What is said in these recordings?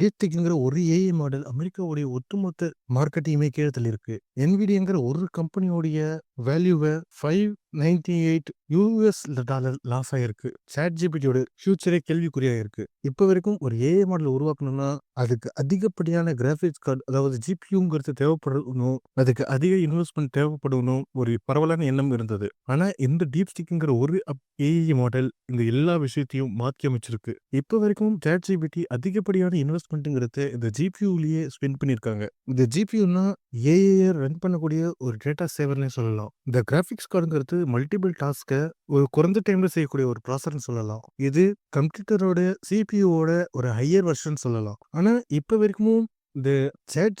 டீப்சீக்ங்கிற ஒரு AI model அமெரிக்காவுடைய ஒட்டுமொத்த மார்க்கெட்டையுமே கீழ தள்ளியிருக்கு. NVIDIAங்கிற ஒரு கம்பெனியோடைய வேல்யூவை five ninety eight US dollar loss ஆகிருக்கு சாட் ஜிபிடியோட ஃபியூச்சரே கேள்விக்குறியாயிருக்கு. இப்போ வரைக்கும் ஒரு ஏஐ மாடல் உருவாக்கணும்னா, அதுக்கு அதிகப்படியான கிராஃபிக்ஸ் கார்டு அதாவது ஜிபியூங்கிறது தேவைப்படணும். அதுக்கு அதிக இன்வெஸ்ட்மெண்ட் தேவைப்படணும். ஒரு பரவலான எண்ணம் இருந்தது. ஆனா இந்த டீப்சீக்ங்கிற ஒரு அப் மாடல் இந்த எல்லா விஷயத்தையும் மாற்றி அமைச்சிருக்கு. இப்போ வரைக்கும் ChatGPT அதிகப்படியான இன்வெஸ்ட்மென்ட்ங்கிறத இந்த ஜிபியூலயே ஸ்பெண்ட் பண்ணியிருக்காங்க. இந்த ஜிபியூன்னா ஏஐய ரன் பண்ணக்கூடிய ஒரு டேட்டா சேவர்னே சொல்லலாம். இந்த கிராஃபிக்ஸ் கார்டுங்கிறது மல்டிபிள் டாஸ்க்கை ஒரு குறைந்த டைம்ல செய்யக்கூடிய ஒரு ப்ராசர்னு சொல்லலாம். இது கம்ப்யூட்டரோட சிபியூவோட ஒரு ஹையர் வெர்ஷன் சொல்லலாம். ஆனா இப்ப வரைக்கும் இந்த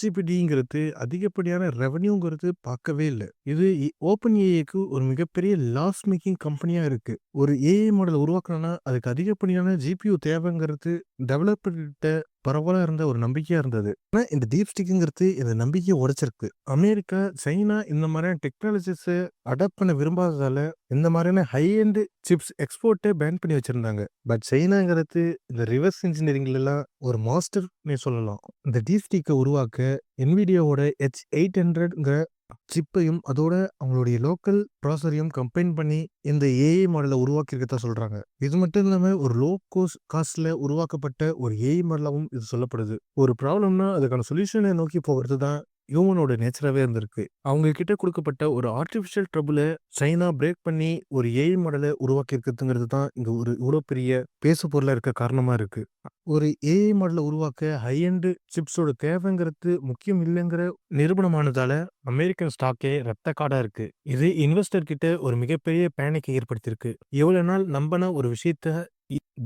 ஜிபிடிங்கிறது அதிகப்படியான ரெவன்யூங்கிறது பார்க்கவே இல்லை இது இ ஓப்பன் ஏஐக்கு ஒரு மிகப்பெரிய லாஸ் மேக்கிங் கம்பெனியாக இருக்கு. ஒரு ஏஐ மாடல் உருவாக்கணும்னா, அதுக்கு அதிகப்படியான ஜிபியூ தேவைங்கிறது டெவலப்பர்கிட்ட பரவலாக இருந்த ஒரு நம்பிக்கையாக இருந்தது. ஆனால் இந்த டீப் ஸ்டிக்குங்கிறது இந்த நம்பிக்கையை உடைச்சிருக்கு. அமெரிக்கா, சைனா இந்த மாதிரியான டெக்னாலஜிஸை அடாப்ட் பண்ண விரும்பாததால, இந்த மாதிரியான ஹை எண்ட் சிப்ஸ் எக்ஸ்போர்ட்டே பேன் பண்ணி வச்சுருந்தாங்க பட் சைனாங்கிறது இந்த ரிவர்ஸ் இன்ஜினியரிங்லலாம் ஒரு மாஸ்டர்னே சொல்லலாம். இந்த டீப் ஸ்டிக்கை உருவாக்க NVIDIAவோட H800ங்கிற சிப்பையும், அதோட அவங்களுடைய லோக்கல் ப்ராசரையும் கம்பைன் பண்ணி இந்த ஏஐ மாடலை உருவாக்கியிருக்கதா சொல்றாங்க. இது மட்டும் இல்லாம ஒரு லோ கோஸ்ட் காஸ்ட்ல உருவாக்கப்பட்ட ஒரு ஏஐ மாடலாகவும் இது சொல்லப்படுது. ஒரு ப்ராப்ளம்னா அதுக்கான சொல்யூஷனை நோக்கி போகிறது தான் ஹியூமனோட நேச்சராகவே இருந்திருக்கு. அவங்க கிட்ட கொடுக்கப்பட்ட ஒரு ஆர்டிஃபிஷியல் ட்ரபிளை சைனா பிரேக் பண்ணி ஒரு ஏஐ உருவாக்கி இருக்கிறதுங்கிறது தான் இங்கே ஒரு இவ்வளோ பெரிய பேசு பொருளாக இருக்க காரணமாக இருக்குது ஒரு ஏஐ மாடலை உருவாக்க ஹை அண்டு சிப்ஸோட தேவைங்கிறது முக்கியம் இல்லைங்கிற நிரூபணமானதால, அமெரிக்கன் ஸ்டாக்கே ரத்த காடா இருக்கு. இது இன்வெஸ்டர் கிட்ட ஒரு மிகப்பெரிய பேனிக்கை ஏற்படுத்தியிருக்கு. எவ்வளோ நாள் நம்பின ஒரு விஷயத்த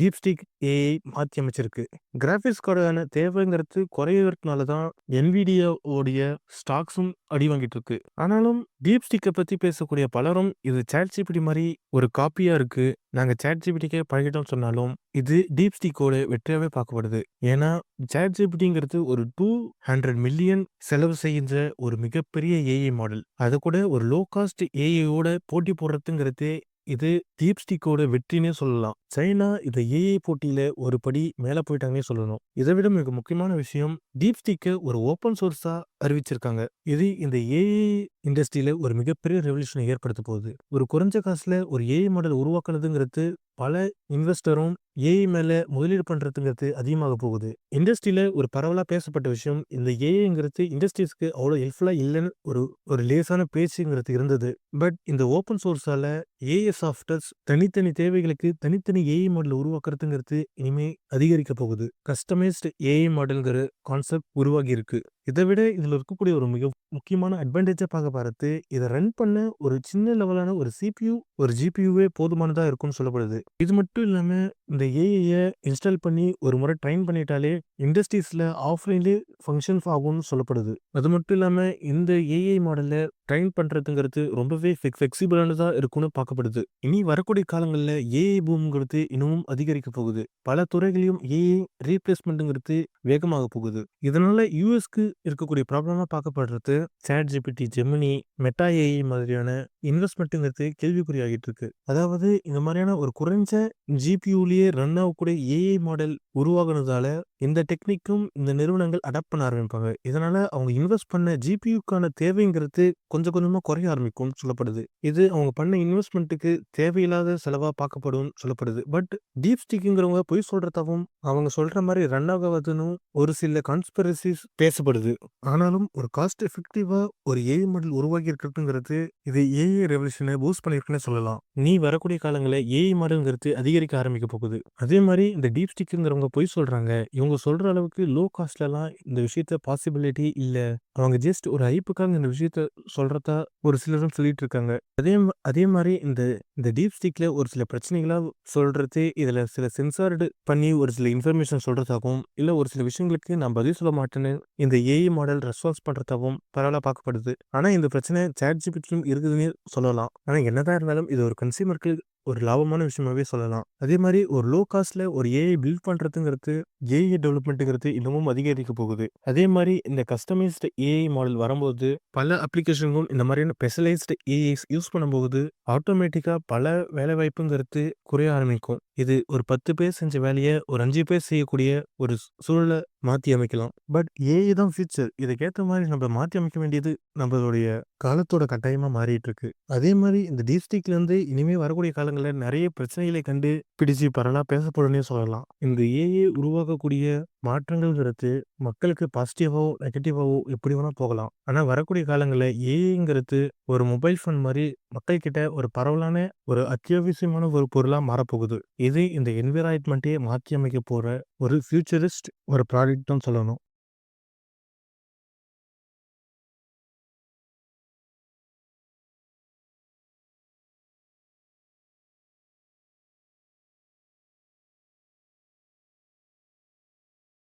டீப்ஸ்டிக் ஏஐ மாற்றி அமைச்சிருக்கு. கிராஃபிக்ஸ் கார்டான தேவைங்கிறது குறையறதுனால தான் என்விடியோடைய ஸ்டாக்ஸும் அடி வாங்கிட்டு இருக்கு. ஆனாலும் டீப்ஸ்டிக்கை பற்றி பேசக்கூடிய பலரும் இது ChatGPT மாதிரி ஒரு காப்பியாக இருக்கு. சேட் ChatGPTக்கே பழகிட்டோம் சொன்னாலும், இது டீப்ஸ்டிக்கோட வெற்றியாகவே பார்க்கப்படுது. ஏன்னா ChatGPTங்கிறது ஒரு 200 மில்லியன் செலவு செய்கின்ற ஒரு மிகப்பெரிய ஏஐ மாடல். அதுகூட ஒரு லோ காஸ்ட் ஏஐயோட போட்டி போடுறதுங்கிறதே இது டீப்ஸ்டிக்கோட வெற்றின்னே சொல்லலாம். சைனா இந்த ஏஐ போட்டியில ஒரு படி மேல போயிட்டாங்கன்னே சொல்லணும். இதை விட மிக முக்கியமான விஷயம், டீப்சீக்க ஒரு ஓப்பன் சோர்ஸா அறிவிச்சிருக்காங்க. இது இந்த ஏஐ இண்டஸ்ட்ரியில ஒரு மிகப்பெரிய ரெவல்யூஷனை ஏற்படுத்த போகுது. ஒரு குறைஞ்ச காசுல ஒரு ஏஐ மாடல் உருவாக்குனதுங்கிறது பல இன்வெஸ்டரும் ஏஐ மேல முதலீடு பண்றதுங்கிறது அதிகமாக போகுது. இண்டஸ்ட்ரியில ஒரு பரவலா பேசப்பட்ட விஷயம், இந்த ஏஐங்கிறது இண்டஸ்ட்ரீஸ்க்கு அவ்வளோ ஹெல்ப்ஃபுல்லா இல்லைன்னு ஒரு ஒரு லேசான பேச்சுங்கிறது இருந்தது. பட் இந்த ஓப்பன் சோர்ஸால ஏஐ சாஃப்ட்வேர்ஸ் தனித்தனி தேவைகளுக்கு தனித்தனி ஏஐ மாடல் உருவாக்குறதுங்கிறது இனிமே அதிகரிக்க போகுது. கஸ்டமைஸ்டு ஏஐ மாடல்ங்கிற கான்செப்ட் உருவாகி இருக்கு. இதை விட இதில் இருக்கக்கூடிய ஒரு மிக முக்கியமான அட்வான்டேஜை பார்க்க பார்த்து இதை ரன் பண்ண ஒரு சின்ன லெவலான ஒரு சிபியூ, ஒரு ஜிபியூவே போதுமானதாக இருக்கும்னு சொல்லப்படுது. இது மட்டும் இல்லாமல் இந்த ஏஐயை இன்ஸ்டால் பண்ணி ஒரு முறை ட்ரைன் பண்ணிட்டாலே, இண்டஸ்ட்ரீஸில் ஆஃப்லைன்லேயே ஃபங்க்ஷன்ஸ் ஆகும்னு சொல்லப்படுது. அது மட்டும் இல்லாமல் இந்த ஏஐ மாடலில் ட்ரைன் பண்ணுறதுங்கிறது ரொம்பவே ஃபிக் ஃப்ளெக்சிபிளானதா இருக்கும்னு பார்க்கப்படுது. இனி வரக்கூடிய காலங்களில் ஏஐ பூம்ங்கிறது இன்னமும் அதிகரிக்க போகுது. பல துறைகளையும் ஏஐ ரீப்ளேஸ்மெண்ட்டுங்கிறது வேகமாக போகுது. இதனால் யூஎஸ்க்கு இருக்கக்கூடிய ப்ராப்ளமாக பார்க்கப்படுறது. Chat GPT Gemini Meta AI மாதிரியான இன்வெஸ்ட்மெண்ட்டுங்கிறது கேள்விக்குறியாகிட்டு இருக்கு. அதாவது இந்த மாதிரியான ஒரு குறைஞ்ச ஜிபியூலயே ரன் ஆகக்கூடிய ஏஐ மாடல் உருவாகுனதால, இந்த டெக்னிக்கும் இந்த நிறுவனங்கள் அடாப்ட் பண்ண ஆரம்பிப்பாங்க. இதனால அவங்க இன்வெஸ்ட் பண்ண ஜிபியூக்கான தேவைங்கிறது கொஞ்சம் கொஞ்சமா குறைய ஆரம்பிக்கும்னு சொல்லப்படுது. இது அவங்க பண்ண இன்வெஸ்ட்மெண்ட்டுக்கு தேவையில்லாத செலவா பார்க்கப்படும் சொல்லப்படுது. பட் டீப் ஸ்டிக்குங்கிறவங்க பொய் சொல்றதாவும், அவங்க சொல்ற மாதிரி ரன் ஆகாதுன்னு ஒரு சில கான்ஸ்பிரசிஸ் பேசப்படுது. ஆனாலும் ஒரு காஸ்ட் எஃபெக்டிவா ஒரு ஏஐ மாடல் உருவாகி இருக்கிறதுங்கிறது, இது ஏஐ ரெவல்யூஷனை பூஸ்ட் பண்ணியிருக்குன்னு சொல்லலாம். நீ வரக்கூடிய காலங்களில் ஏஐ மாடல்ங்கிறது அதிகரிக்க ஆரம்பிக்க போகுது. அதே மாதிரி இந்த டீப் ஸ்டிக்ங்கிறவங்க பொய் சொல்கிறாங்க இவங்க சொல்கிற அளவுக்கு லோ காஸ்ட்லலாம் இந்த விஷயத்த பாசிபிலிட்டி இல்லை அவங்க ஜஸ்ட் ஒரு ஹைப்புக்காக இந்த விஷயத்த சொல்றதா ஒரு சிலரும் சொல்லிட்டு இருக்காங்க. அதே மா அதே மாதிரி இந்த இந்த டீப் ஸ்டிக்ல ஒரு சில பிரச்சனைகளாக சொல்றது, இதுல சில சென்சார்டு பண்ணி ஒரு சில இன்ஃபர்மேஷன் சொல்றதாகவும், இல்ல ஒரு சில விஷயங்களுக்கு நான் பதில் சொல்ல மாட்டேன்னு இந்த ஏஐ மாடல் ரெஸ்பான்ஸ் பண்றதாகவும் பரவாயில்ல பார்க்கப்படுது. ஆனா இந்த பிரச்சனை ChatGPTலயும் இருக்குதுன்னு சொல்லலாம். ஆனால் என்னதான் இருந்தாலும் இது ஒரு கன்சியூமருக்கு ஒரு லாபமான விஷயமாவே சொல்லலாம். அதே மாதிரி ஒரு லோ காஸ்ட்ல ஒரு ஏஐ பில்ட் பண்றதுங்கிறது, ஏஐ டெவலப்மெண்ட்டுங்கிறது இன்னமும் அதிகரிக்க போகுது. அதே மாதிரி இந்த கஸ்டமைஸ்ட் ஏஐ மாடல் வரும்போது, பல அப்ளிகேஷன்களும் இந்த மாதிரியான ஸ்பெஷலைஸ்டு ஏஐஸ் யூஸ் பண்ணும்போது, ஆட்டோமேட்டிக்கா பல வேலைவாய்ப்புங்கிறது குறைய ஆரம்பிக்கும். இது ஒரு 10 பேர் செஞ்ச வேலையை ஒரு அஞ்சு பேர் செய்யக்கூடிய ஒரு சூழலை மாற்றி அமைக்கலாம். பட் ஏஐ தான் ஃபியூச்சர். இதுக்கேற்ற மாதிரி நம்ம மாற்றி அமைக்க வேண்டியது நம்மளுடைய காலத்தோட கட்டாயமாக மாறிட்டு இருக்கு. அதே மாதிரி இந்த டீப்ஸ்டீக்லேருந்து இனிமேல் வரக்கூடிய காலங்களில் நிறைய பிரச்சனைகளை கண்டு பிடிச்சு பரவலாக பேசப்படும்னே சொல்லலாம். இந்த ஏஐ உருவாக்கக்கூடிய மாற்றங்கள்ங்கிறது மக்களுக்கு பாசிட்டிவாவோ, நெகட்டிவாவோ எப்படி வேணா போகலாம். ஆனா வரக்கூடிய காலங்கள்ல ஏஐங்கிறது ஒரு மொபைல் ஃபோன் மாரி மக்கள்கிட்ட ஒரு பரவலான, ஒரு அத்தியாவசியமான ஒரு பொருளா மாறப்போகுது. இது இந்த என்விராய்ன்மென்ட்டயே மாற்றி அமைக்க போற ஒரு ஃபியூச்சரிஸ்ட் ஒரு ப்ராடக்ட்ன்னு சொல்லணும்.